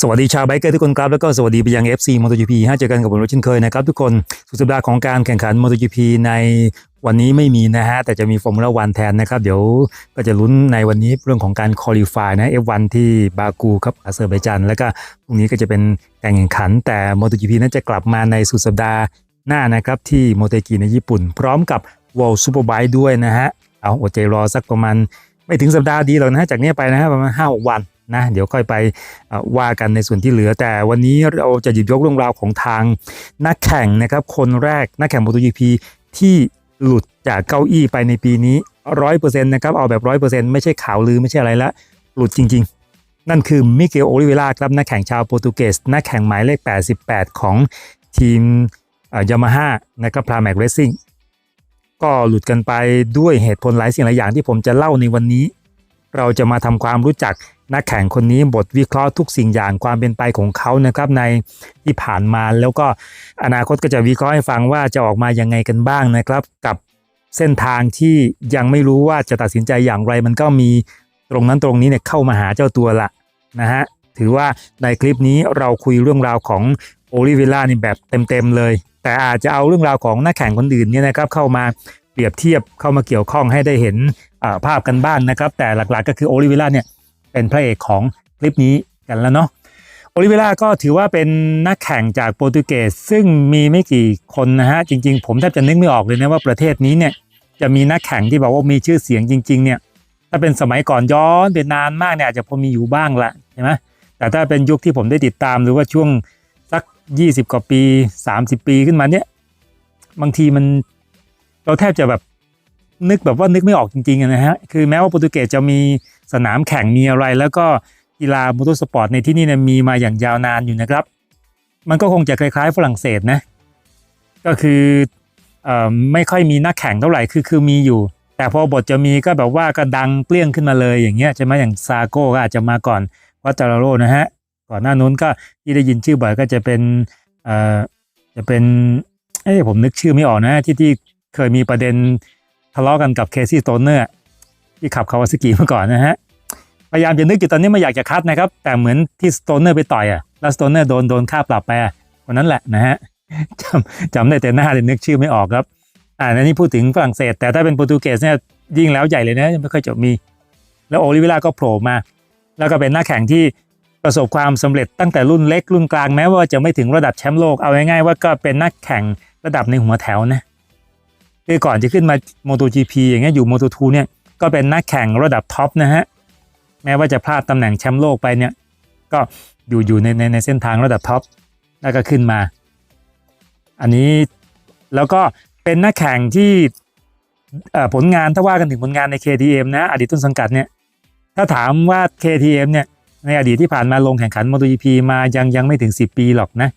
สวัสดีชาวไบเกอร์ทุกคนครับ แล้วก็สวัสดีไปยัง FC MotoGP ฮะเจอกันกับผมรถเช่นเคยนะครับทุกคนสุดสัปดาห์ของการแข่งขัน MotoGP ในวันนี้ไม่มีนะฮะ แต่จะมีฟอร์มูล่าวันแทนนะครับ เดี๋ยวก็จะลุ้นในวันนี้เรื่องของการคอลี่ฟายนะ F1 ที่บากูครับอาเซอร์ไบจานแล้วก็พรุ่งนี้ก็จะเป็นการแข่งขัน แต่ MotoGP นั้นจะกลับมาในสุดสัปดาห์หน้านะครับที่โมเตกิในญี่ปุ่น พร้อมกับ World Superbike ด้วยนะฮะเอาอดใจรอสักประมาณไม่ถึงสัปดาห์ดีหรอกนะฮะจากนี้ไปนะฮะประมาณห้าวัน นะเดี๋ยวค่อยไปว่ากันในส่วนที่เหลือ แต่วันนี้เราจะหยิบยกเรื่องราวของทางนักแข่งนะครับคนแรกนักแข่ง MotoGP ที่หลุดจากเก้าอี้ไปในปีนี้ร้อยเปอร์เซ็นต์นะครับเอาแบบร้อยเปอร์เซ็นต์ไม่ใช่ข่าวลือไม่ใช่อะไรละหลุดจริง ๆ นั่นคือมิเกลโอลิเวล่าครับนักแข่งชาวโปรตุเกสนักแข่งหมายเลข 88 ของทีมยามาฮ่านะครับพลาแมกเรซิ่งก็หลุดกันไปด้วยเหตุผลหลายสิ่งหลายอย่างที่ผมจะเล่าในวันนี้ เราจะมาทำความรู้จัก นักแข่งคนนี้บทวิเคราะห์ทุกสิ่งอย่างความเป็นไปของเขานะครับในที่ผ่านมาแล้วก็อนาคตก็จะวิเคราะห์ให้ฟังว่าจะออกมายังไงกันบ้างนะครับ กับเส้นทางที่ยังไม่รู้ว่าจะตัดสินใจอย่างไรมันก็มีตรงนั้นตรงนี้เนี่ยเข้ามาหาเจ้าตัวละนะฮะถือว่าในคลิปนี้เราคุยเรื่องราวของโอลิเวล่านี่แบบเต็มๆเลย แต่อาจจะเอาเรื่องราวของนักแข่งคนอื่นเนี่ยนะครับเข้ามาเปรียบเทียบเข้ามาเกี่ยวข้องให้ได้เห็นภาพกันบ้างนะครับ แต่หลักๆก็คือโอลิเวล่าเนี่ย เป็นพระเอกของคลิปนี้กันแล้วเนาะโอลิเวล่าก็ถือว่าเป็นนักแข่งจากโปรตุเกสซึ่งมีไม่กี่คนนะฮะ จริง ๆ ผมแทบจะนึกไม่ออกเลยนะว่าประเทศนี้เนี่ยจะมีนักแข่งที่บอกว่ามีชื่อเสียงจริง ๆ เนี่ย ถ้าเป็นสมัยก่อนย้อนเป็นนานมากเนี่ยอาจจะพอมีอยู่บ้างละใช่ไหมแต่ถ้าเป็นยุคที่ผมได้ติดตามหรือว่าช่วงสัก 20 กว่าปี 30 ปีขึ้นมาเนี่ยบางทีมันเราแทบจะแบบนึกแบบว่านึกไม่ออกจริงๆนะฮะคือแม้ว่าโปรตุเกสจะมี สนามแข่งมีอะไร แล้วก็กีฬามอเตอร์สปอร์ตในที่นี่เนี่ยมีมาอย่างยาวนานอยู่นะครับ มันก็คงจะคล้ายๆฝรั่งเศสนะ ก็คืออไม่ค่อยมีนักแข่งเท่าไหร่คือคือมีอยู่ แต่พอบทจะมีก็แบบว่าก็ดังเปรี้ยงขึ้นมาเลยอย่างเงี้ยใช่ไหมอย่างซาโก้ก็อาจจะมาก่อนวัตตาโรนะฮะก่อนหน้านู้นก็ที่ได้ยินชื่อบ่อยก็จะเป็นเอ่อจะเป็นเอ้ผมนึกชื่อไม่ออกนะที่ที่เคยมีประเด็นทะเลาะกันกับเคซี่สโตเนอร์ ที่ขับคาวาซากิมาก่อนนะฮะพยายามจะนึกอยู่ตอนนี้ไม่อยากจะคัดนะครับ แต่เหมือนที่สโตเนอร์ไปต่อยอะแล้วสโตเนอร์โดนโดนค่าปรับไปอะคนนั้นแหละนะฮะจำจำได้แต่หน้าเลยนึกชื่อไม่ออกครับ อ่านนี้พูดถึงฝรั่งเศส แต่ถ้าเป็นโปรตุเกสเนี่ยยิ่งแล้วใหญ่เลยนะไม่ค่อยจะมี แล้วโอลิเวล่าก็โผล่มา แล้วก็เป็นนักแข่งที่ประสบความสำเร็จตั้งแต่รุ่นเล็กรุ่นกลางแม้ว่าจะไม่ถึงระดับแชมป์โลกเอาง่ายๆว่าก็เป็นนักแข่งระดับในหัวแถวนะคือก่อนจะขึ้นมา MotoGP อย่างเงี้ยอยู่ Moto2 เนี่ย ก็เป็นนักแข่งระดับท็อปนะฮะแม้ว่าจะพลาดตำแหน่งแชมป์โลกไปเนี่ยก็อยู่อยู่ในในในเส้นทางระดับท็อปแล้วก็ขึ้นมา อันนี้แล้วก็เป็นนักแข่งที่ผลงานถ้าว่ากันถึงผลงานใน KTM นะอดีตต้นสังกัดเนี่ยถ้าถามว่า KTM เนี่ยในอดีตที่ผ่านมาลงแข่งขัน MotoGP มายังยังไม่ถึง 10 ปีหรอกนะ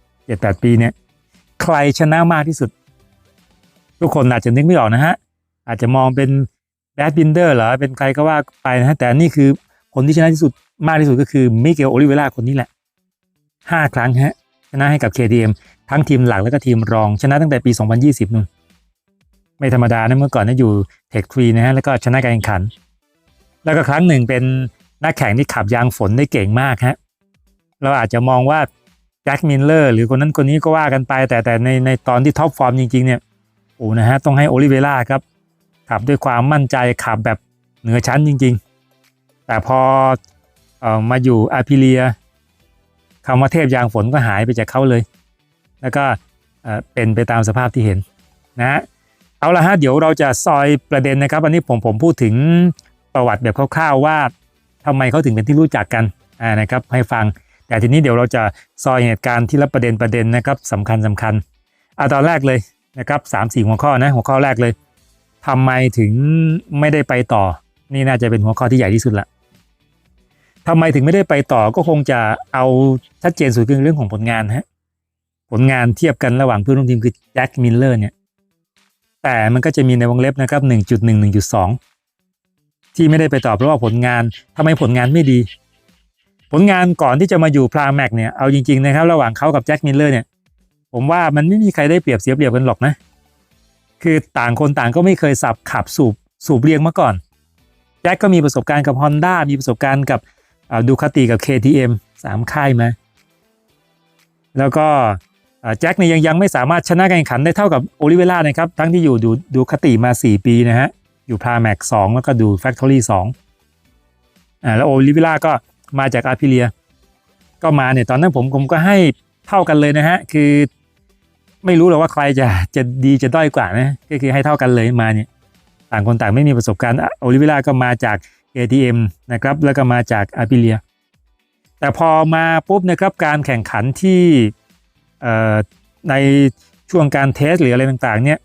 7-8ปีเนี่ยใครชนะมากที่สุด ทุกคนอาจจะนึกไม่ออกนะฮะ อาจจะมองเป็น แบดบินเดอร์เหรอเป็นใครก็ว่าไปนะฮะแต่นี่คือคนที่ชนะที่สุดมากที่สุดก็คือมิเกลโอลิเวล่าคนนี้แหละ 5 ครั้งฮะชนะให้กับ KTM ทั้งทีมหลักแล้วก็ทีมรอง ชนะตั้งแต่ปี 2020นู่นไม่ธรรมดานะเมื่อก่อนนะอยู่เทคทรีนะฮะแล้วก็ชนะการแข่งขัน แล้วก็ครั้งหนึ่งเป็นนักแข่งที่ขับยางฝนได้เก่งมากฮะเราอาจจะมองว่าแจ็คมิลเลอร์หรือคนนั้นคนนี้ก็ว่ากันไป แต่แต่ในในตอนที่ท็อปฟอร์มจริงๆเนี่ยโอ้นะฮะต้องให้โอลิเวล่าครับ ขับด้วยความมั่นใจขับแบบเหนือชั้นจริง ๆ แต่พอเอ่อมาอยู่อาพิเลียคำว่าเทพยางฝนก็หายไปจากเขาเลย แล้วก็เอ่อเป็นไปตามสภาพที่เห็นนะ เอาละฮะเดี๋ยวเราจะซอยประเด็นนะครับ อันนี้ผมผมพูดถึงประวัติแบบคร่าวๆว่าทำไมเขาถึงเป็นที่รู้จักกันอ่านะครับให้ฟัง แต่ทีนี้เดี๋ยวเราจะซอยเหตุการณ์ที่ละประเด็นประเด็นนะครับสำคัญสำคัญเอาตอนแรกเลยนะครับสามสี่หัวข้อนะหัวข้อแรกเลย ทำไมถึงไม่ได้ไปต่อ นี่น่าจะเป็นหัวข้อที่ใหญ่ที่สุดละทำไมถึงไม่ได้ไปต่อก็คงจะเอาชัดเจนสุดคือเรื่องของผลงานฮะผลงานเทียบกันระหว่างเพื่อนร่วมทีมคือแจ็คมิลเลอร์เนี่ยแต่มันก็จะมีในวงเล็บนะครับ 1.1 1.2 ที่ไม่ได้ไปต่อเพราะว่าผลงานทำไมผลงานไม่ดี ผลงานก่อนที่จะมาอยู่พลาแม็กเนี่ยเอาจริงๆนะครับ ระหว่างเขากับแจ็คมิลเลอร์เนี่ยผมว่ามันไม่มีใครได้เปรียบเสียเปรียบกันหรอกนะ คือต่างคนต่างก็ไม่เคยสับขับสูบสูบเรียงมาก่อนแจ็คก็มีประสบการณ์กับ Honda มีประสบการณ์กับดูคาติกับ KTM สามค่ายมาแล้วก็แจ็คเนี่ยยังยังไม่สามารถชนะการแข่งขันได้เท่ากับโอลิเวล่านะครับ ทั้งที่อยู่ดูดูคติมา 4 ปีนะฮะ อยู่พาแม็กสองแล้วก็ดูแฟคทอรี่สองอ่าแล้วโอลิเวล่าก็มาจากอาพิเลีย ก็มาเนี่ยตอนนั้นผมผมก็ให้เท่ากันเลยนะฮะ คือ ไม่รู้หรอกว่าใครจะจะดีจะด้อยกว่านะ ก็คือให้เท่ากันเลยมาเนี่ยต่างคนต่างไม่มีประสบการณ์โอลิเวล่าก็มาจาก ATM นะครับแล้วก็มาจากอาพิเลีย แต่พอมาปุ๊บนะครับการแข่งขันที่ในช่วงการเทสหรืออะไรต่างๆเนี่ย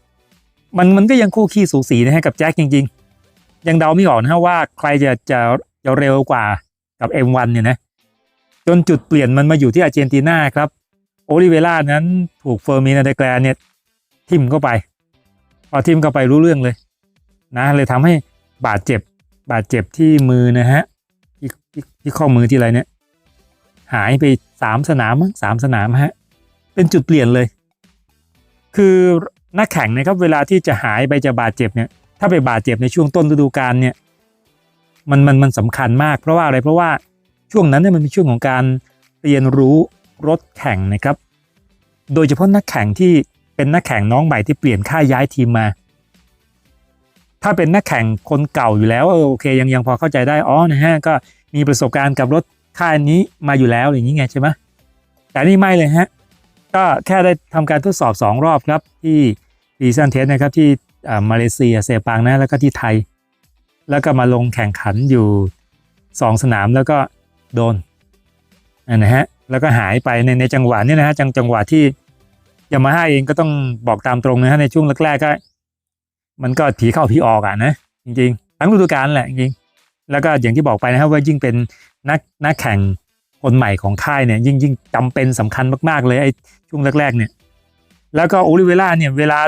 มันมันก็ยังคู่ขี้สูสีนะฮะกับแจ็คจริง ๆ ยังเดาไม่ออกนะฮะว่าใครจะจะจะเร็วกว่ากับ M1 เนี่ยนะจนจุดเปลี่ยนมันมาอยู่ที่อาร์เจนตินาครับ โอลิเวล่านั้นถูกเฟอร์มินาเดแกลนเนี่ยทิมเข้าไป พอทิมเข้าไปรู้เรื่องเลย นะเลยทำให้บาดเจ็บบาดเจ็บที่มือนะฮะที่ที่ที่ข้อมือที่อะไรเนี่ย หายไปสามสนามมั้งสามสนามฮะเป็นจุดเปลี่ยนเลย คือนักแข่งนะครับเวลาที่จะหายไปจะบาดเจ็บเนี่ย ถ้าไปบาดเจ็บในช่วงต้นฤดูกาลเนี่ยมันมันมันสำคัญมาก เพราะว่าอะไรเพราะว่าช่วงนั้นเนี่ยมันเป็นช่วงของการเรียนรู้ รถแข่งนะครับ โดยเฉพาะนักแข่งที่เป็นนักแข่งน้องใหม่ที่เปลี่ยนค่ายย้ายทีมมา ถ้าเป็นนักแข่งคนเก่าอยู่แล้วเออโอเคยังยังพอเข้าใจได้อ๋อนะฮะก็มีประสบการณ์กับรถค่ายนี้มาอยู่แล้วอย่างนี้ไงใช่ไหมแต่นี่ไม่เลยฮะก็แค่ได้ทำการทดสอบ 2 รอบครับที่ดีซันเทสนะครับที่มาเลเซียเซปังนะแล้วก็ที่ไทย แล้วก็มาลงแข่งขันอยู่ 2 สนามแล้วก็โดนนะฮะ แล้วก็หายไปในในจังหวะนี้นะฮะจังจังหวะที่ยามาฮ่าเองก็ต้องบอกตามตรงนะฮะในช่วงแรกๆก็ มันก็ผีเข้าผีออกอะนะจริงๆ ทั้งฤดูกาลแหละจริงแล้วก็อย่างที่บอกไปนะครับว่ายิ่งเป็นนักนักแข่งคนใหม่ของค่ายเนี่ยยิ่งยิ่งจำเป็นสำคัญมากๆเลยไอ้ช่วงแรกๆเนี่ย แล้วก็โอลิเวล่าเนี่ยเวลา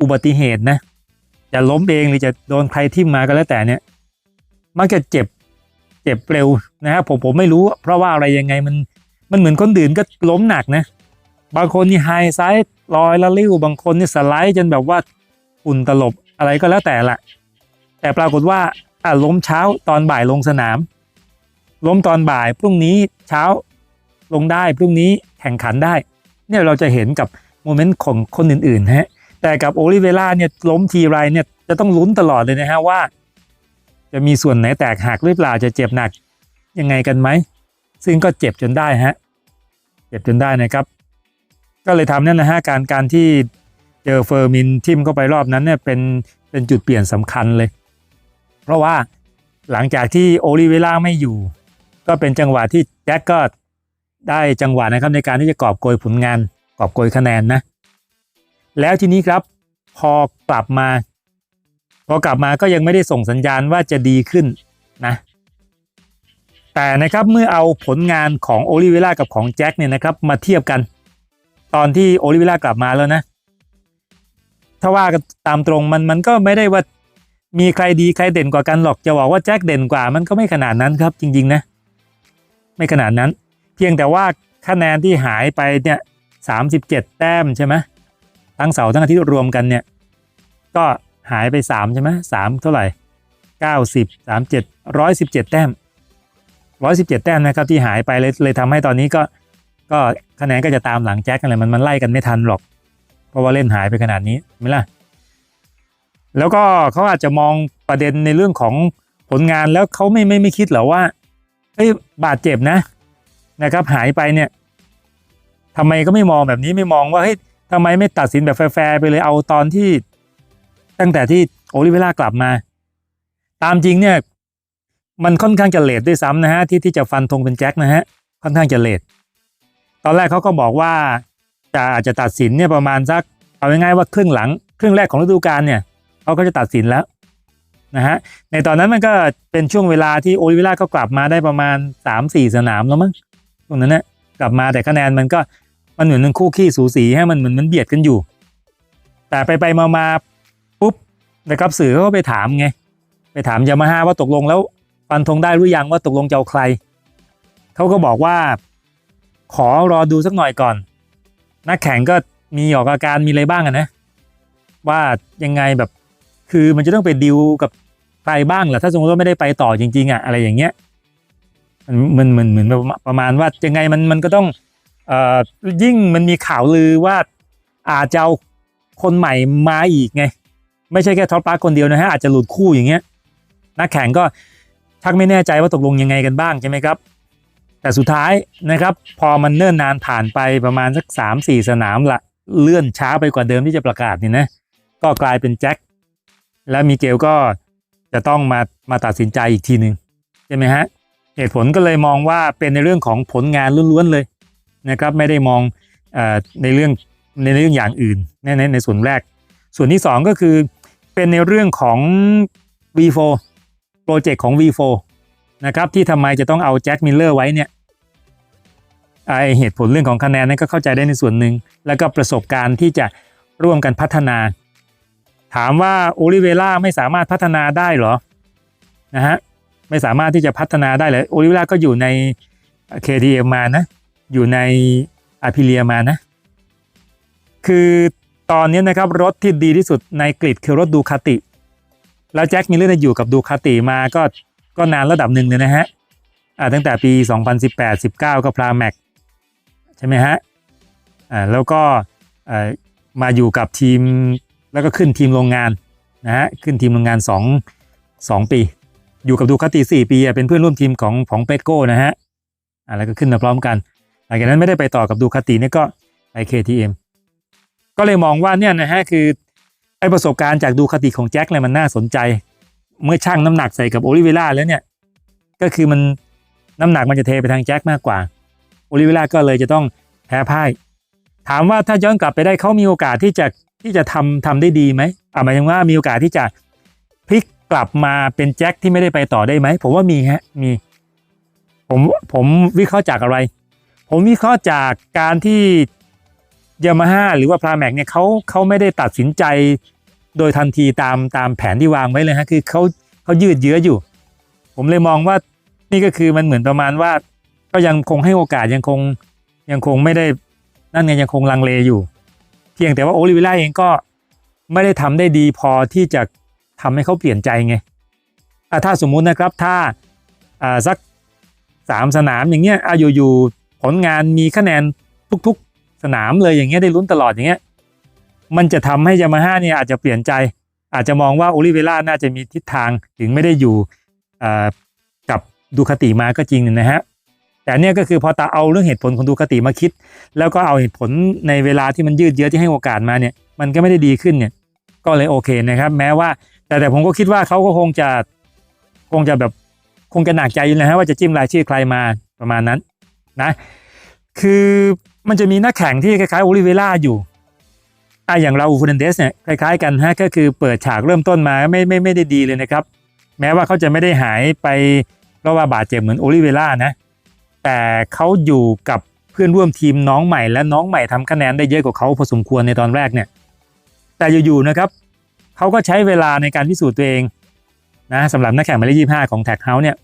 อุบัติเหตุนะจะล้มเองหรือจะโดนใครทิ่มมาก็แล้วแต่เนี่ย มักจะเจ็บเจ็บเร็วนะครับผมผมไม่รู้ เพราะว่าอะไรยังไงมัน มันเหมือนคนอื่นก็ล้มหนักนะ บางคนนี่ไฮไซด์ลอยละลิ้ว บางคนนี่สไลด์จนแบบว่าฝุ่นตลบอะไรก็แล้วแต่ละแต่ปรากฏว่าอะล้มเช้าตอนบ่ายลงสนาม ล้มตอนบ่ายพรุ่งนี้เช้าลงได้พรุ่งนี้แข่งขันได้ เนี่ยเราจะเห็นกับโมเมนต์ของคนอื่นๆฮะแต่กับโอลิเวล่าเนี่ยล้มทีไรเนี่ยจะต้องลุ้นตลอดเลยนะฮะว่า จะมีส่วนไหนแตกหักหรือเปล่าจะเจ็บหนักยังไงกันไหม ซึ่งก็เจ็บจนได้ฮะ เจ็บจนได้นะครับ ก็เลยทำนั่นนะฮะการการที่เจอเฟอร์มินทิมเข้าไปรอบนั้นเนี่ยเป็นเป็นจุดเปลี่ยนสำคัญเลย เพราะว่าหลังจากที่โอลิเวล่าไม่อยู่ ก็เป็นจังหวะที่แจ็คก็ได้จังหวะนะครับในการที่จะกอบโกยผลงานกอบโกยคะแนนนะ แล้วทีนี้ครับพอกลับมา พอกลับมาก็ยังไม่ได้ส่งสัญญาณว่าจะดีขึ้นนะ แต่นะครับเมื่อเอาผลงานของโอลิเวล่ากับของแจ็คเนี่ยนะครับมาเทียบกัน ตอนที่โอลิเวล่ากลับมาแล้วนะ ถ้าว่ากันตามตรงมันมันก็ไม่ได้ว่ามีใครดีใครเด่นกว่ากันหรอกจะบอกว่าแจ็คเด่นกว่ามันก็ไม่ขนาดนั้นครับจริงๆนะ ไม่ขนาดนั้น เพียงแต่ว่าคะแนนที่หายไปเนี่ยสามสิบเจ็ดแต้มใช่ไหมทั้งเสาทั้งอาทิตย์รวมกันเนี่ย ก็หายไปสามใช่ไหมสามเท่าไหร่เก้าสิบสามเจ็ดร้อยสิบเจ็ดแต้ม ร้อยสิบเจ็ดแต้มนะครับที่หายไปเลยเลยทำให้ตอนนี้ก็ก็คะแนนก็จะตามหลังแจ็คกันเลยมันมันไล่กันไม่ทันหรอก เพราะว่าเล่นหายไปขนาดนี้ไม่ล่ะ แล้วก็เขาอาจจะมองประเด็นในเรื่องของผลงานแล้วเขาไม่ไม่ไม่คิดหรอว่าเอ้ยบาดเจ็บนะนะครับ หายไปเนี่ยทำไมก็ไม่มองแบบนี้ไม่มองว่าเฮ้ยทำไมไม่ตัดสินแบบแฟร์ไปเลยเอาตอนที่ ตั้งแต่ที่โอลิเวล่ากลับมา ตามจริงเนี่ย มันค่อนข้างจะเลทด้วยซ้ำนะฮะที่ที่จะฟันธงเป็นแจ็คนะฮะค่อนข้างจะเลทตอนแรกเขาก็บอกว่าจะอาจจะตัดสินเนี่ยประมาณสักเอาง่ายๆว่าครึ่งหลัง ครึ่งแรกของฤดูกาลเนี่ยเขาก็จะตัดสินแล้วนะฮะในตอนนั้นมันก็เป็นช่วงเวลาที่โอลิเวล่าก็กลับมาได้ประมาณสามสี่สนามแล้วมั้งช่วงนั้นเนี่ยกลับมาแต่คะแนนมันก็มันเหมือนมันคู่ขี้สูสีให้มันเหมือนมันเบียดกันอยู่ แต่ไปไปมามาปุ๊บนะครับสื่อเขาก็ไปถามไงไปถามยามาฮ่าว่าตกลงแล้ว ฟันธงได้หรือยังว่าตกลงจะเอาใคร เขาก็บอกว่า ขอรอดูสักหน่อยก่อน นักแข่งก็มีออกอาการมีอะไรบ้างอะนะ ว่ายังไงแบบคือมันจะต้องไปดิวกับใครบ้างเหรอถ้าสมมติว่าไม่ได้ไปต่อจริงๆอะอะไรอย่างเงี้ยมันมันเหมือนเหมือนประมาณว่ายังไงมันมันก็ต้องเอ่อยิ่งมันมีข่าวลือว่าอาจจะเอาคนใหม่มาอีกไง ไม่ใช่แค่ท็อปปาร์คคนเดียวนะฮะอาจจะหลุดคู่อย่างเงี้ยนักแข่งก็ ชักไม่แน่ใจว่าตกลงยังไงกันบ้างใช่ไหมครับ แต่สุดท้ายนะครับ พอมันเนิ่นนานผ่านไปประมาณสักสามสี่สนามละเลื่อนช้าไปกว่าเดิมที่จะประกาศนี่นะก็กลายเป็นแจ็คและมิเกลก็จะต้องมามาตัดสินใจอีกทีหนึ่งใช่ไหมฮะเหตุผลก็เลยมองว่าเป็นในเรื่องของผลงานล้วนๆเลยนะครับไม่ได้มองอในเรื่องในเรื่องอย่างอื่นในในในส่วนแรก ส่วนที่สองก็คือเป็นในเรื่องของ V4 โปรเจกต์ของ V4 นะครับที่ทำไมจะต้องเอาแจ็คมิลเลอร์ไว้เนี่ยไอเหตุผลเรื่องของคะแนนนั้นก็เข้าใจได้ในส่วนหนึ่ง แล้วก็ประสบการณ์ที่จะร่วมกันพัฒนา ถามว่าโอลิเวล่าไม่สามารถพัฒนาได้หรอนะฮะไม่สามารถที่จะพัฒนาได้เลยโอลิเวล่าก็อยู่ใน KTM มานะ อยู่ในอาพิเลียมานะ คือตอนนี้นะครับรถที่ดีที่สุดในกริดคือรถดูคาติ แล้วแจ็คมิลเลอร์อยู่กับดูคาติมาก็ก็นานระดับหนึ่งเลยนะฮะอ่าตั้งแต่ปี 2018 19 ก็พลาแม็กใช่ไหมฮะอ่าแล้วก็อ่ามาอยู่กับทีมแล้วก็ขึ้นทีมโรงงานนะฮะขึ้นทีมโรงงาน 2 2 ปี อยู่กับดูคาติ 4 ปีเป็นเพื่อนร่วมทีมของของเปโก้นะฮะอ่าแล้วก็ขึ้นมาพร้อมกัน หลังจากนั้นไม่ได้ไปต่อกับดูคาติเนี่ยก็ไป KTM ก็เลยมองว่าเนี่ยนะฮะคือ ไอประสบการณ์จากดูคติของแจ็คเนี่ยมันน่าสนใจ เมื่อชั่งน้ำหนักใส่กับโอลิเวล่าแล้วเนี่ย ก็คือมันน้ำหนักมันจะเทไปทางแจ็คมากกว่า โอลิเวล่าก็เลยจะต้องแพ้พ่าย ถามว่าถ้าย้อนกลับไปได้เขามีโอกาสที่จะที่จะทำทำได้ดีไหมอ่าหมายถึงว่ามีโอกาสที่จะพลิกกลับมาเป็นแจ็คที่ไม่ได้ไปต่อได้ไหม ผมว่ามีฮะมี ผมผมวิเคราะห์จากอะไร ผมวิเคราะห์จากการที่ ยามาฮ่าหรือว่าพลาแม็กเนี่ยเขาเขาไม่ได้ตัดสินใจโดยทันทีตามตามแผนที่วางไว้เลยฮะคือเขาเขายืดเยื้ออยู่ ผมเลยมองว่านี่ก็คือมันเหมือนประมาณว่า ก็ยังคงให้โอกาสยังคงยังคงไม่ได้นั่นไงยังคงลังเลอยู่ เพียงแต่ว่าโอลิเวล่าเองก็ไม่ได้ทำได้ดีพอที่จะทำให้เขาเปลี่ยนใจไงถ้าสมมุตินะครับถ้าสักสามสนามอย่างเงี้ยอ่อยู่ๆผลงานมีคะแนนทุกๆ สนามเลยอย่างเงี้ยได้ลุ้นตลอดอย่างเงี้ยมันจะทำให้ยามาฮ่าเนี่ยอาจจะเปลี่ยนใจ อาจจะมองว่าโอลิเวล่าน่าจะมีทิศทางถึงไม่ได้อยู่กับดูคาติมาก็จริงนะฮะแต่เนี่ยก็คือพอตาเอาเรื่องเหตุผลของดูคาติมาคิด แล้วก็เอาเหตุผลในเวลาที่มันยืดเยื้อที่ให้โอกาสมาเนี่ย มันก็ไม่ได้ดีขึ้นเนี่ยก็เลยโอเคนะครับ แม้ว่า แต่แต่ผมก็คิดว่าเขาก็คงจะคงจะแบบคงจะหนักใจอยู่นะฮะว่าจะจิ้มรายชื่อใครมาประมาณนั้นนะ คือ มันจะมีนักแข่งที่คล้ายๆโอลิเวล่าอยู่อะอย่างเราฟูนันเดสเนี่ยคล้ายๆกันฮะก็คือเปิดฉากเริ่มต้นมาไม่ไม่ไม่ได้ดีเลยนะครับ แม้ว่าเขาจะไม่ได้หายไปเพราะว่าบาดเจ็บเหมือนโอลิเวล่านะ แต่เขาอยู่กับเพื่อนร่วมทีมน้องใหม่และน้องใหม่ทำคะแนนได้เยอะกว่าเขาพอสมควรในตอนแรกเนี่ย แต่อยู่ๆนะครับเขาก็ใช้เวลาในการพิสูจน์ตัวเองนะสำหรับนักแข่งหมายเลขยี่ห้าของแท็กเฮาส์เนี่ย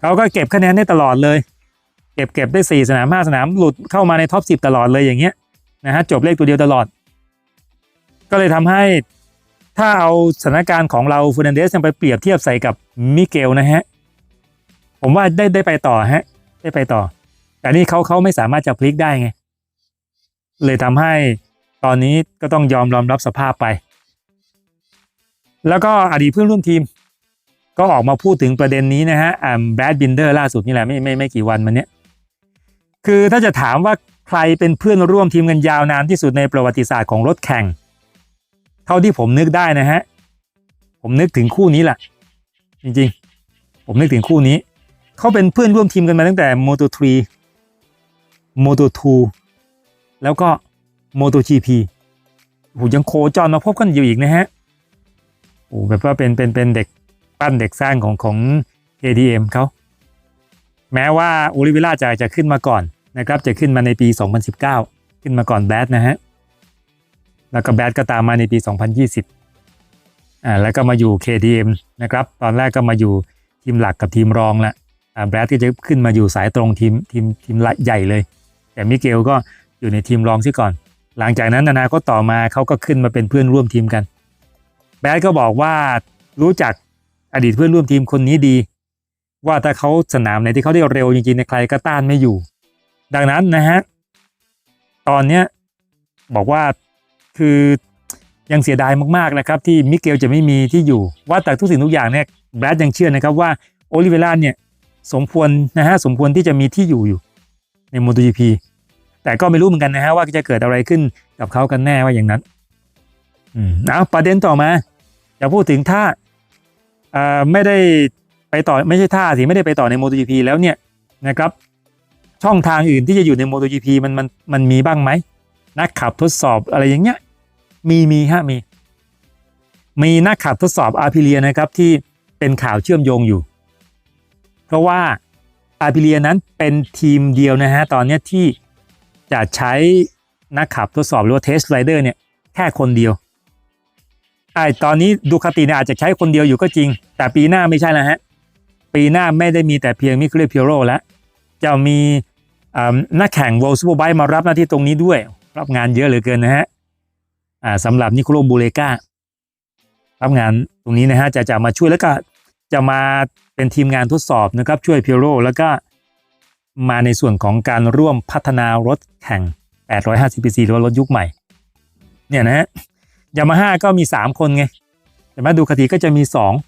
เขาก็เก็บคะแนนได้ตลอดเลย เก็บเก็บได้สี่สนามห้าสนามหลุดเข้ามาในท็อปสิบตลอดเลยอย่างเงี้ยนะฮะจบเลขตัวเดียวตลอด ก็เลยทำให้ถ้าเอาสถานการณ์ของเราฟูนันเดสไปเปรียบเทียบใส่กับมิเกลนะฮะผมว่าได้ได้ไปต่อฮะ ได้ไปต่อ แต่นี่เขาเขาไม่สามารถจะพลิกได้ไง เลยทำให้ตอนนี้ก็ต้องยอมรอมรับสภาพไป แล้วก็อดีตเพื่อนร่วมทีม ก็ออกมาพูดถึงประเด็นนี้นะฮะอ่าแบดบินเดอร์ล่าสุดนี่แหละไม่ไม่ไม่กี่วันมาเนี้ย คือถ้าจะถามว่าใครเป็นเพื่อนร่วมทีมกันยาวนานที่สุดในประวัติศาสตร์ของรถแข่ง เท่าที่ผมนึกได้นะฮะ ผมนึกถึงคู่นี้แหละจริงๆ ผมนึกถึงคู่นี้ เขาเป็นเพื่อนร่วมทีมกันมาตั้งแต่ Moto3 Moto2 แล้วก็ MotoGP โอ้โหยังโคจรมาพบกันอยู่อีกนะฮะโอ้แบบว่าเป็นเป็นเป็นเด็กปั้นเด็กสร้างของของ KTM เขา แม้ว่าโอลิเวล่าจะจะขึ้นมาก่อน นะครับจะขึ้นมาในปี 2019 ขึ้นมาก่อนแบดนะฮะแล้วก็แบดก็ตามมาในปี 2020อ่าแล้วก็มาอยู่ KTM นะครับตอนแรกก็มาอยู่ทีมหลักกับทีมรองละอ่าแบดก็จะขึ้นมาอยู่สายตรงทีมทีมทีมใหญ่เลย แต่มิเกลก็อยู่ในทีมรองซิก่อน หลังจากนั้นนานาก็ต่อมาเขาก็ขึ้นมาเป็นเพื่อนร่วมทีมกัน แบดก็บอกว่ารู้จักอดีตเพื่อนร่วมทีมคนนี้ดี ว่าถ้าเขาสนามไหนที่เขาได้เร็วจริงๆในใครก็ต้านไม่อยู่ ดังนั้นนะฮะตอนเนี้ยบอกว่าคือยังเสียดายมากๆนะครับที่มิเกลจะไม่มีที่อยู่ ว่าแต่ทุกสิ่งทุกอย่างเนี่ยแบรดยังเชื่อนะครับว่าโอลิเวล่าเนี่ยสมควรนะฮะสมควรที่จะมีที่อยู่อยู่ใน MotoGP แต่ก็ไม่รู้เหมือนกันนะฮะว่าจะเกิดอะไรขึ้นกับเขากันแน่ว่าอย่างนั้นอืมเอาประเด็นต่อมาจะพูดถึงถ้าอ่อไม่ได้ไปต่อไม่ใช่ท่าสิไม่ได้ไปต่อใน MotoGP แล้วเนี่ยนะครับ ช่องทางอื่นที่จะอยู่ใน MotoGP มันมันมันมีบ้างไหม นักขับทดสอบอะไรอย่างเงี้ย มีมีฮะมี มีนักขับทดสอบอาร์พิเลียนะครับที่เป็นข่าวเชื่อมโยงอยู่ เพราะว่าอาร์พิเลียนั้นเป็นทีมเดียวนะฮะตอนนี้ที่จะใช้นักขับทดสอบหรือว่าเทสไรเดอร์เนี่ยแค่คนเดียวไอตอนนี้ดูคาติเนี่ยอาจจะใช้คนเดียวอยู่ก็จริง แต่ปีหน้าไม่ใช่แล้วฮะ ปีหน้าไม่ได้มีแต่เพียงมิคเลเพียโรแล้ว จะมีนักแข่ง World Superbike มารับหน้าที่ตรงนี้ด้วย รับงานเยอะเหลือเกินนะฮะสำหรับนิโคลบูเลการับงานตรงนี้นะฮะจะจะมาช่วยแล้วก็จะมาเป็นทีมงานทดสอบนะครับ ช่วยเพียโรแล้วก็มาในส่วนของการร่วมพัฒนารถแข่ง 850 cc หรือว่ารถยุคใหม่ เนี่ยนะฮะยามาฮ่าก็มี 3 คนไง แต่มาดูคาทีก็จะมี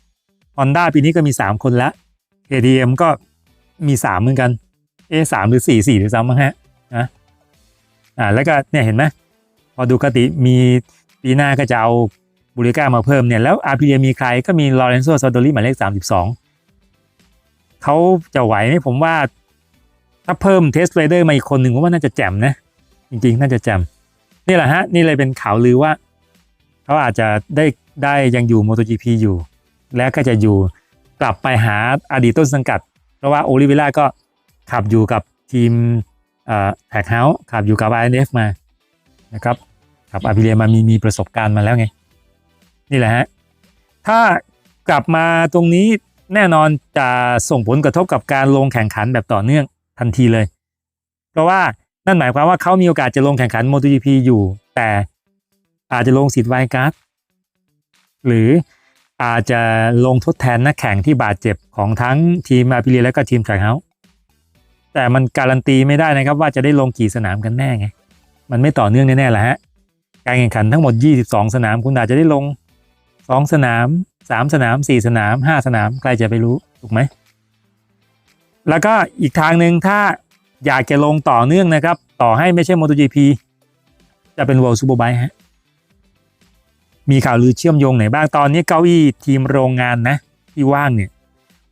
2 Honda ปีนี้ก็มี 3 คนแล้ว KTM ก็มี 3 เหมือนกัน เอสามหรือสี่สี่หรือซ้ำมั้งฮะนะอ่าแล้วก็เนี่ยเห็นไหมพอดูคติมีปีหน้าก็จะเอาบูริก้ามาเพิ่มเนี่ยแล้วอาร์พีเมีใครก็มีลอเรนโซซาโดริหมายเลขสามสิบสองเขาจะไหวไหมผมว่า ถ้าเพิ่มเทสไรเดอร์มาอีกคนหนึ่งผมว่าน่าจะแจ่มนะ จริงๆ น่าจะแจ่มนี่แหละฮะ นี่เลยเป็นข่าวลือว่า เขาอาจจะได้ได้ยังอยู่ MotoGP อยู่ และก็จะอยู่กลับไปหาอดีตต้นสังกัด เพราะว่าโอลิเวล่าก็ ขับอยู่กับทีมแท็กเฮาส์ขับอยู่กับ INF มานะครับขับอาพิเลียมามีมีประสบการณ์มาแล้วไง นี่แหละฮะ ถ้ากลับมาตรงนี้แน่นอนจะส่งผลกระทบกับการลงแข่งขันแบบต่อเนื่องทันทีเลย เพราะว่านั่นหมายความว่าเขามีโอกาสจะลงแข่งขัน MotoGP อยู่ แต่อาจจะลงสิทธิ์ไวการ์ดหรืออาจจะลงทดแทนนักแข่งที่บาดเจ็บของทั้งทีมอาพิเลียและก็ทีมแทร็กเฮาส์ แต่มันการันตีไม่ได้นะครับว่าจะได้ลงกี่สนามกันแน่ไง มันไม่ต่อเนื่องแน่ๆแหละฮะ การแข่งขันทั้งหมด 22 สนาม คุณอาจจะได้ลง 2 สนาม 3 สนาม 4 สนาม 5 สนามใครจะไปรู้ถูกไหม แล้วก็อีกทางหนึ่งถ้าอยากจะลงต่อเนื่องนะครับ ต่อให้ไม่ใช่ MotoGP จะเป็น World Superbike ฮะ มีข่าวลือเชื่อมโยงไหนบ้างตอนนี้เก้าอี้ทีมโรงงานนะ ที่ว่างเนี่ย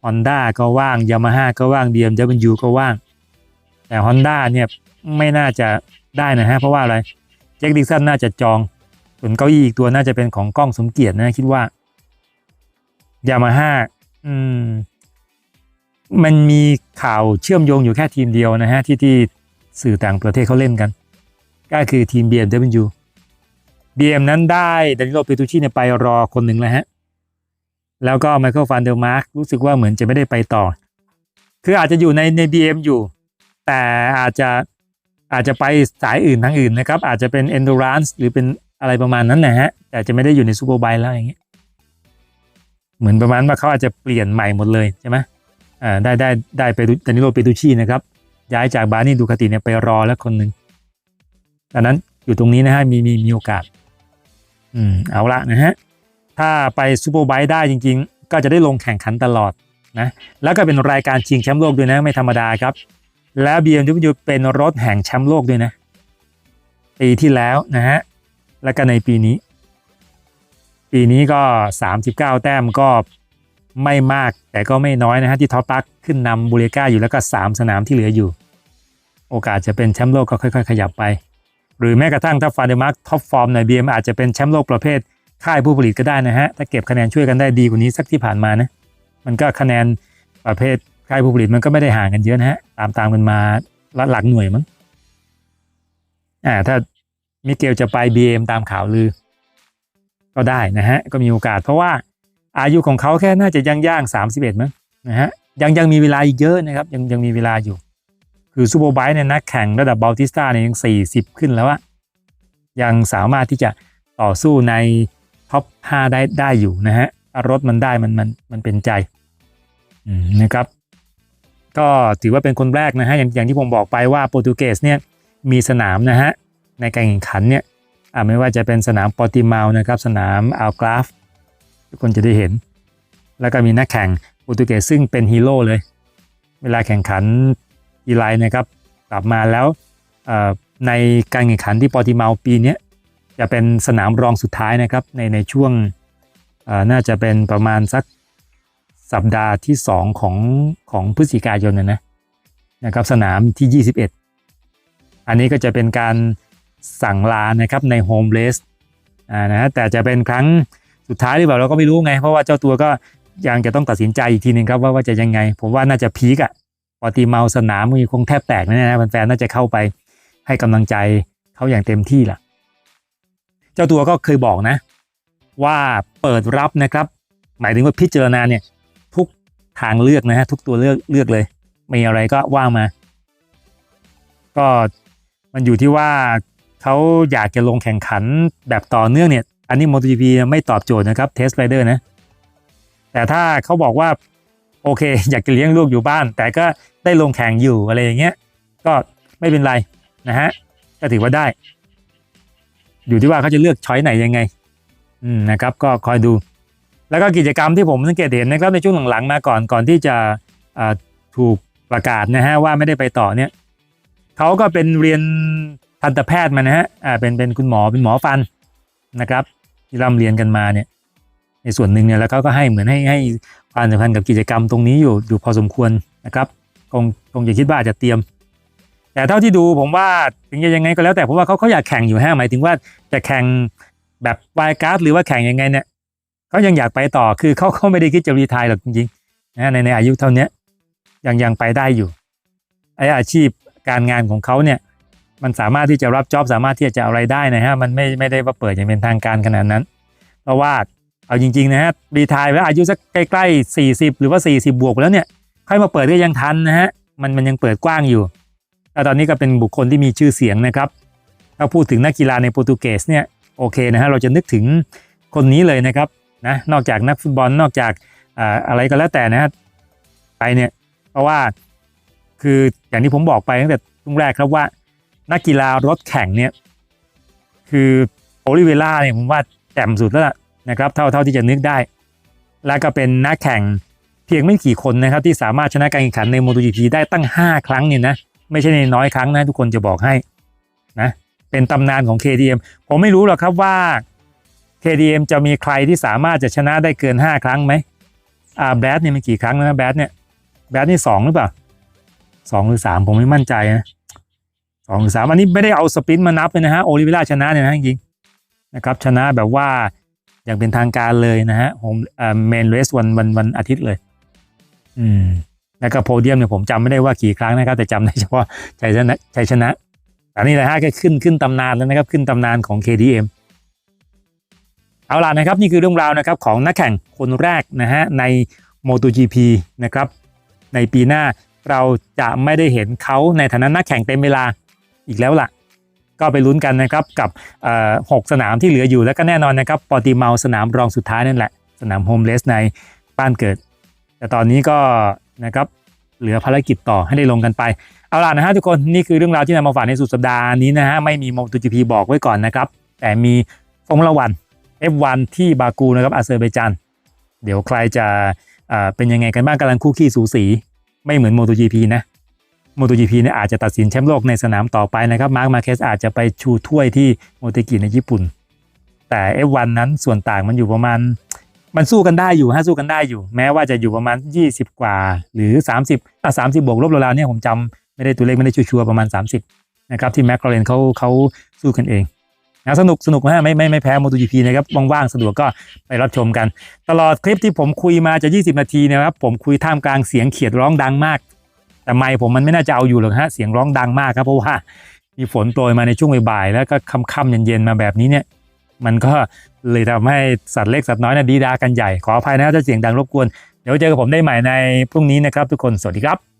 Honda ก็ว่าง Yamaha ก็ว่าง BMW ก็ว่าง แต่ Honda เนี่ยไม่น่าจะได้นะฮะเพราะว่าอะไรแจ็คดิกสันน่าจะจองส่วนเก้าอี้อีกตัวน่าจะเป็นของกล้องสมเกียรตินะคิดว่า Yamaha อืม มันมีข่าวเชื่อมโยงอยู่แค่ทีมเดียวนะฮะ ที่ที่สื่อต่างประเทศเขาเล่นกัน ก็คือทีม BMW BM นั้นได้ดานิโลเปตูชิเนี่ยไปรอคนหนึ่งแล้วฮะ แล้วก็ไมเคิลฟานเดลมาร์กรู้สึกว่าเหมือนจะไม่ได้ไปต่อ คืออาจจะอยู่ในใน BM อยู่ แต่อาจจะอาจจะไปสายอื่นทางอื่นนะครับ อาจจะเป็น endurance หรือเป็นอะไรประมาณนั้นนะฮะ แต่จะไม่ได้อยู่ในซูเปอร์ไบค์แล้วอย่างเงี้ยเหมือนประมาณว่าเขาอาจจะเปลี่ยนใหม่หมดเลยใช่ไหมอ่าได้ได้ได้ไปดานิโลเปตูชินะครับ ย้ายจากบาร์นี่ดูคาติเนี่ยไปรอแล้วคนหนึ่งดังนั้นอยู่ตรงนี้นะฮะมีมีมีโอกาส อืมเอาละนะฮะ ถ้าไปซูเปอร์ไบค์ได้จริง ๆ ก็จะได้ลงแข่งขันตลอดนะแล้วก็เป็นรายการชิงแชมป์โลกด้วยนะไม่ธรรมดาครับ แล้ว BMW เป็นรถแห่งแชมป์โลกด้วยนะ ปีที่แล้วนะฮะ แล้วก็ในปีนี้ ปีนี้ก็ 39 แต้มก็ไม่มากแต่ก็ไม่น้อยนะฮะ ที่ท็อปปักขึ้นนำบูเลกาอยู่แล้วก็ 3 สนามที่เหลืออยู่ โอกาสจะเป็นแชมป์โลกก็ค่อย ๆ ขยับไป หรือแม้กระทั่งถ้าฟาเดมาร์กท็อปฟอร์มใน BM อาจจะเป็นแชมป์โลกประเภทค่ายผู้ผลิตก็ได้นะฮะ ถ้าเก็บคะแนนช่วยกันได้ดีกว่านี้สักที่ผ่านมานะ มันก็คะแนนประเภท ค่ายผู้ผลิตมันก็ไม่ได้ห่างกันเยอะนะฮะ ตามตามกันมาละหลักหน่วยมั้งอ่าถ้ามิเกลจะไป BM ตามข่าวลือ ก็ได้นะฮะ ก็มีโอกาสเพราะว่าอายุของเขาแค่น่าจะย่างย่างสามสิบเอ็ดมั้งนะฮะยังยังมีเวลาอีกเยอะนะครับ ยังยังมีเวลาอยู่ คือซูเปอร์ไบค์เนี่ยนักแข่งระดับบาลติสตาเนี่ยยังสี่สิบขึ้นแล้วอะยังสามารถที่จะต่อสู้ในท็อป5ได้ได้อยู่นะฮะรถมันได้มันมันมันเป็นใจนะครับ ก็ถือว่าเป็นคนแรกนะฮะอย่างอย่างที่ผมบอกไปว่าโปรตุเกสเนี่ยมีสนามนะฮะในการแข่งขันเนี่ยไม่ว่าจะเป็นสนามปอร์ติเมานะครับสนามอัลกราฟทุกคนจะได้เห็น แล้วก็มีนักแข่งโปรตุเกสซึ่งเป็นฮีโร่เลย เวลาแข่งขันกีฬานะครับกลับมาแล้วในการแข่งขันที่ปอร์ติเมาปีนี้จะเป็นสนามรองสุดท้ายนะครับในในช่วงน่าจะเป็นประมาณสัก สัปดาห์ที่ 2 ของของพฤศจิกายนนะนะนะครับ สนามที่ 21 อันนี้ก็จะเป็นการสั่งลานะครับในโฮมเลสอ่านะแต่จะเป็นครั้งสุดท้ายหรือเปล่าเราก็ไม่รู้ไง เพราะว่าเจ้าตัวก็ยังจะต้องตัดสินใจอีกทีหนึ่งครับว่าว่าจะยังไง ผมว่าน่าจะพีกอะปอติเมาสนามมีคงแทบแตกแน่ๆนะแฟนๆน่าจะเข้าไปให้กำลังใจเขาอย่างเต็มที่ล่ะ เจ้าตัวก็เคยบอกนะ ว่าเปิดรับนะครับ หมายถึงว่าพิจารณาเนี่ย ทางเลือกนะฮะทุกตัวเลือกเลือกเลยมีอะไรก็ว่ามา ก็มันอยู่ที่ว่าเขาอยากจะลงแข่งขันแบบต่อเนื่องเนี่ย อันนี้ MotoGP ไม่ตอบโจทย์นะครับเทสไรเดอร์นะ แต่ถ้าเขาบอกว่า โอเค อยากจะเลี้ยงลูกอยู่บ้าน แต่ก็ได้ลงแข่งอยู่อะไรอย่างเงี้ย ก็ไม่เป็นไรนะฮะก็ถือว่าได้ อยู่ที่ว่าเขาจะเลือกช้อยไหนยังไง อืมนะครับ ก็คอยดู แล้วก็กิจกรรมที่ผมสังเกตเห็นนะครับในช่วงหลังๆมาก่อนก่อนที่จะถูกประกาศนะฮะว่าไม่ได้ไปต่อเนี่ยเขาก็เป็นเรียนทันตแพทย์มานะฮะอ่าเป็นเป็นคุณหมอเป็นหมอฟันนะครับที่ร่ำเรียนกันมาเนี่ยในส่วนหนึ่งเนี่ยแล้วเขาก็ให้เหมือนให้ให้ความสำคัญกับกิจกรรมตรงนี้อยู่อยู่พอสมควรนะครับคงคงจะคิดว่าอาจจะเตรียม แต่เท่าที่ดูผมว่าถึงจะยังไงก็แล้วแต่เพราะว่าเขาเขาอยากแข่งอยู่ฮะหมายถึงว่าจะแข่งแบบวายการ์ดหรือว่าแข่งยังไงเนี่ย เขายังอยากไปต่อคือเขาเขาไม่ได้คิดจะรีทายหรอกจริงๆนะในในอายุเท่านี้ยังยังไปได้อยู่ไออาชีพการงานของเขาเนี่ยมันสามารถที่จะรับจ็อบสามารถที่จะอะไรได้นะฮะมันไม่ไม่ได้ว่าเปิดอย่างเป็นทางการขนาดนั้น เพราะว่าเอาจริงๆนะฮะรีทายแล้วอายุสักใกล้ๆ40 หรือว่า 40 บวกแล้วเนี่ยค่อยมาเปิดก็ยังทันนะฮะมันมันยังเปิดกว้างอยู่แต่ตอนนี้ก็เป็นบุคคลที่มีชื่อเสียงนะครับถ้าพูดถึงนักกีฬาในโปรตุเกสเนี่ยโอเคนะฮะเราจะนึกถึงคนนี้เลยนะครับ นะนอกจากนักฟุตบอลนอกจากอะไรก็แล้วแต่นะฮะไปเนี่ยเพราะว่าคืออย่างที่ผมบอกไปตั้งแต่ช่วงแรกครับว่า นักกีฬารถแข่งเนี่ยคือโอลิเวล่าเนี่ยผมว่าแจ่มสุดแล้วนะครับเท่าเท่าที่จะนึกได้ แล้วก็เป็นนักแข่งเพียงไม่กี่คนนะครับ ที่สามารถชนะการแข่งขันใน MotoGP ได้ตั้ง 5 ครั้งเนี่ยนะไม่ใช่ในน้อยครั้งนะทุกคนจะบอกให้นะเป็นตำนานของ KTM ผมไม่รู้หรอกครับว่า KTM จะมีใครที่สามารถจะชนะได้เกิน 5 ครั้งไหมอ่าแบดเนี่ยมันกี่ครั้งแล้วนะแบดเนี่ยแบดนี่สองหรือเปล่าสองหรือสามผมไม่มั่นใจนะสองหรือสามอันนี้ไม่ได้เอาสปินมานับเลยนะฮะโอลิเวล่าชนะเนี่ยนะจริงนะครับชนะแบบว่าอย่างเป็นทางการเลยนะฮะโฮมเอ่อเมนเรสวันวันวันอาทิตย์เลย อืมแล้วก็โพเดียมเนี่ยผมจำไม่ได้ว่ากี่ครั้งนะครับ แต่จำได้เฉพาะชัยชนะชัยชนะแต่นี่แหละฮะก็ขึ้นขึ้นตำนานแล้วนะครับ ขึ้นตำนานของ KDM เอาล่ะนะครับนี่คือเรื่องราวนะครับของนักแข่งคนแรกนะฮะใน MotoGP นะครับในปีหน้าเราจะไม่ได้เห็นเขาในฐานะนักแข่งเต็มเวลาอีกแล้วล่ะ ก็ไปลุ้นกันนะครับกับหกสนามที่เหลืออยู่แล้วก็แน่นอนนะครับปอติเมาสนามรองสุดท้ายนั่นแหละ สนามโฮมเลสในบ้านเกิด แต่ตอนนี้ก็นะครับเหลือภารกิจต่อให้ได้ลงกันไป เอาล่ะนะฮะทุกคนนี่คือเรื่องราวที่นำมาฝากในสุดสัปดาห์นี้นะฮะไม่มี MotoGP บอกไว้ก่อนนะครับแต่มีฟอร์มูล่าวัน F1 ที่บากูนะครับอาเซอร์ไบจานเดี๋ยวใครจะเป็นยังไงกันบ้างกำลังคู่ขี้สูสี ไม่เหมือน MotoGP นะ MotoGP เนี่ยอาจจะตัดสินแชมป์โลกในสนามต่อไปนะครับมาร์คมาเคสอาจจะไปชูถ้วยที่โมเตกิในญี่ปุ่น แต่ F1 นั้นส่วนต่างมันอยู่ประมาณ มันสู้กันได้อยู่ฮะสู้กันได้อยู่ แม้ว่าจะอยู่ประมาณ 20 กว่า หรือ 30อะ30 บวกลบราวๆเนี่ยผมจำไม่ได้ตัวเลขไม่ได้ชัวร์ประมาณ 30นะครับที่แมคลาเรนเขาเขาสู้กันเอง นะสนุกสนุกนะฮะไม่ไม่ไม่แพ้ MotoGP นะครับว่างๆสะดวกก็ไปรับชมกัน ตลอดคลิปที่ผมคุยมาจะ 20 นาทีนะครับผมคุยท่ามกลางเสียงเขียดร้องดังมาก แต่ไมค์ผมมันไม่น่าจะเอาอยู่หรอกฮะเสียงร้องดังมากครับเพราะว่ามีฝนโปรยมาในช่วงบ่ายๆแล้วก็ค่ำๆเย็นๆมาแบบนี้เนี่ยมันก็เลยทำให้สัตว์เล็กสัตว์น้อยนะดีดากันใหญ่ขออภัยนะครับถ้าเสียงดังรบกวนเดี๋ยวเจอกับผมได้ใหม่ในพรุ่งนี้นะครับทุกคนสวัสดีครับ